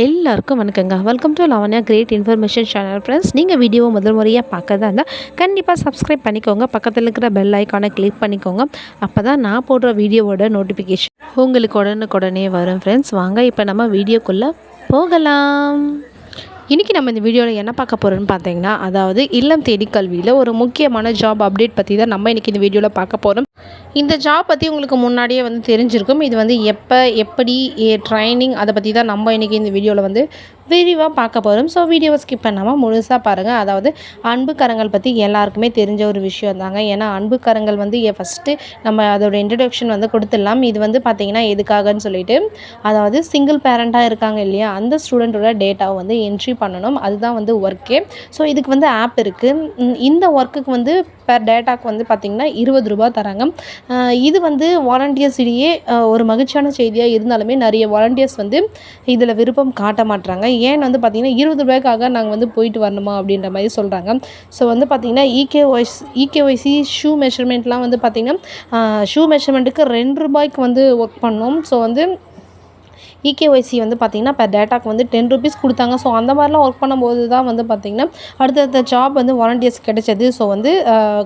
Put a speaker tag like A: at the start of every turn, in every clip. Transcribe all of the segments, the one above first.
A: எல்லாருக்கும் வணக்கங்க. Welcome to Lavanya great information channel friends நீங்கள் வீடியோ முதல் முறையாக பார்க்கறதா இருந்தால் கண்டிப்பாக சப்ஸ்கிரைப் பண்ணிக்கோங்க. பக்கத்தில் இருக்கிற பெல் ஐக்கானை கிளிக் பண்ணிக்கோங்க. அப்போ தான் நான் போடுற வீடியோவோட நோட்டிஃபிகேஷன் உங்களுக்கு உடனுக்குடனே வரும் ஃப்ரெண்ட்ஸ் வாங்க இப்போ நம்ம வீடியோக்குள்ளே போகலாம். இன்றைக்கி நம்ம இந்த வீடியோவில் என்ன பார்க்க போகிறோம்னு பார்த்தீங்கன்னா அதாவது இல்லம் தேடி கல்வியில் ஒரு முக்கியமான ஜாப் அப்டேட் பற்றி தான் நம்ம இன்றைக்கி இந்த வீடியோவில் பார்க்க போகிறோம் இந்த ஜாப் பற்றி உங்களுக்கு முன்னாடியே வந்து தெரிஞ்சிருக்கும். இது வந்து எப்போ எப்படி ட்ரைனிங் அதை பற்றி தான் நம்ம இன்றைக்கி இந்த வீடியோவில் வந்து விரிவாக பார்க்க போகிறோம் ஸோ வீடியோவை ஸ்கிப் பண்ணாமல் முழுசாக பாருங்கள் அதாவது அன்புக்கரங்கள் பற்றி எல்லாருக்குமே தெரிஞ்ச ஒரு விஷயம் தாங்க. ஏன்னா அன்புக்கரங்கள் வந்து ஃபஸ்ட்டு நம்ம அதோட இன்ட்ரடக்ஷன் வந்து கொடுத்துடலாம். இது வந்து பார்த்திங்கன்னா எதுக்காகன்னு சொல்லிட்டு. அதாவது சிங்கிள் பேரண்ட்டாக இருக்காங்க இல்லையா? அந்த ஸ்டூடெண்ட்டோட டேட்டாவை வந்து என்ட்ரி பண்ணணும். அதுதான் வந்து ஒர்க்கே ஸோ இதுக்கு வந்து ஆப் இருக்குது இந்த ஒர்க்குக்கு வந்து பெர் டேட்டாக்கு வந்து பார்த்திங்கன்னா இருபது ரூபா தராங்க. இது வந்து வாலண்டியர்ஸ் இடையே ஒரு மகிழ்ச்சியான செய்தியாக இருந்தாலுமே நிறைய வாலண்டியர்ஸ் வந்து இதில் விருப்பம் காட்ட மாட்டுறாங்க ஏன் வந்து பார்த்திங்கன்னா இருபது ரூபாய்க்காக நாங்கள் வந்து போயிட்டு வரணுமா அப்படின்ற மாதிரி சொல்கிறாங்க ஸோ வந்து பார்த்திங்கன்னா இகேஒய்ஸ் இகேஒய்சி ஷூ மெஷர்மெண்ட்லாம் வந்து பார்த்திங்கன்னா ஷூ மெஷர்மெண்ட்டுக்கு ரெண்டு ரூபாய்க்கு வந்து ஒர்க் பண்ணோம். ஸோ வந்து இகேஒய்சி வந்து பார்த்திங்கன்னா இப்போ டேட்டாக்கு வந்து டென் ருபீஸ் கொடுத்தாங்க. ஸோ அந்த மாதிரிலாம் ஒர்க் பண்ணும்போது தான் வந்து பார்த்திங்கன்னா அடுத்தடுத்த ஜாப் வந்து வாலண்டியர்ஸ் கிடைச்சது. ஸோ வந்து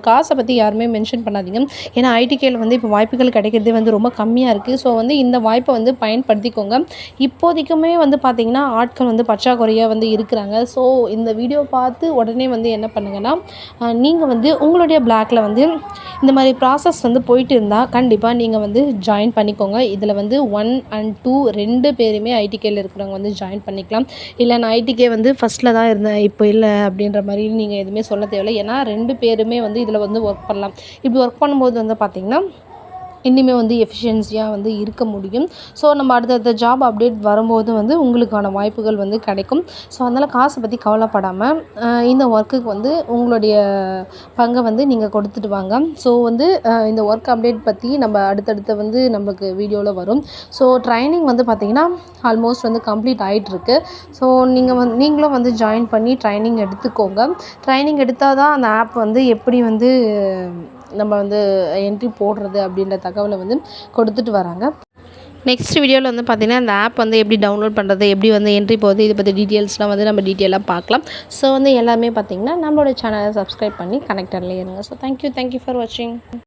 A: காசை பற்றி யாருமே மென்ஷன் பண்ணாதீங்க. ஏன்னா ஐடிகேயில் வந்து இப்போ வாய்ப்புகள் கிடைக்கிறது வந்து ரொம்ப கம்மியாக இருக்குது ஸோ வந்து இந்த வாய்ப்பை வந்து பயன்படுத்திக்கோங்க. இப்போதைக்குமே வந்து பார்த்திங்கன்னா ஆட்கள் வந்து பற்றாக்குறையாக வந்து இருக்கிறாங்க. ஸோ இந்த வீடியோ பார்த்து உடனே வந்து என்ன பண்ணுங்கன்னா நீங்கள் வந்து உங்களுடைய பிளாக்ல வந்து இந்த மாதிரி ப்ராசஸ் வந்து போயிட்டு இருந்தால் கண்டிப்பாக நீங்கள் வந்து ஜாயின் பண்ணிக்கோங்க. இதில் வந்து ஒன் அண்ட் டூ ரெண்டு பேருமே ஐடிகேயில் இருக்கிறவங்க வந்து ஜாயின் பண்ணிக்கலாம். இல்லை நான் ஐடிகே வந்து ஃபஸ்ட்டில் தான் இருந்தேன். இப்போ இல்லை அப்படின்ற மாதிரி நீங்கள் எதுவுமே சொல்ல தேவையில்லை. ஏன்னா ரெண்டு பேருமே வந்து இதில் வந்து ஒர்க் பண்ணலாம். இப்படி ஒர்க் பண்ணும்போது வந்து பார்த்திங்கன்னா இன்னுமே வந்து எஃபிஷியன்சியாக வந்து இருக்க முடியும். ஸோ நம்ம அடுத்தடுத்த ஜாப் அப்டேட் வரும்போது வந்து உங்களுக்கான வாய்ப்புகள் வந்து கிடைக்கும். ஸோ அதனால் காசை பற்றி கவலைப்படாமல் இந்த ஒர்க்குக்கு வந்து உங்களுடைய பங்கை வந்து நீங்கள் கொடுத்துட்டு வாங்க. ஸோ வந்து இந்த ஒர்க் அப்டேட் பற்றி நம்ம அடுத்தடுத்த வந்து நம்மளுக்கு வீடியோவில் வரும். ஸோ ட்ரைனிங் வந்து பார்த்திங்கன்னா ஆல்மோஸ்ட் வந்து கம்ப்ளீட் ஆகிட்டுருக்கு ஸோ நீங்கள் வந்து நீங்களும் வந்து ஜாயின் பண்ணி ட்ரைனிங் எடுத்துக்கோங்க. ட்ரைனிங் எடுத்தால் தான் அந்த ஆப் வந்து எப்படி வந்து நம்ம வந்து என்ட்ரி போடுறது அப்படின்ற தகவலை வந்து கொடுத்துட்டு வராங்க. நெக்ஸ்ட் வீடியோவில் வந்து பார்த்திங்கன்னா அந்த ஆப் வந்து எப்படி டவுன்லோட் பண்ணுறது எப்படி வந்து என்ட்ரி போகுது இதை பற்றி டீட்டெயில்ஸ்லாம் வந்து நம்ம டீட்டெயிலாக பார்க்கலாம். ஸோ வந்து எல்லாமே பார்த்திங்கன்னா நம்மளோட சேனலை சப்ஸ்கிரைப் பண்ணி கனெக்டர்லேயே இருங்க ஸோ தேங்க்யூ தேங்க்யூ ஃபார் வாட்சிங்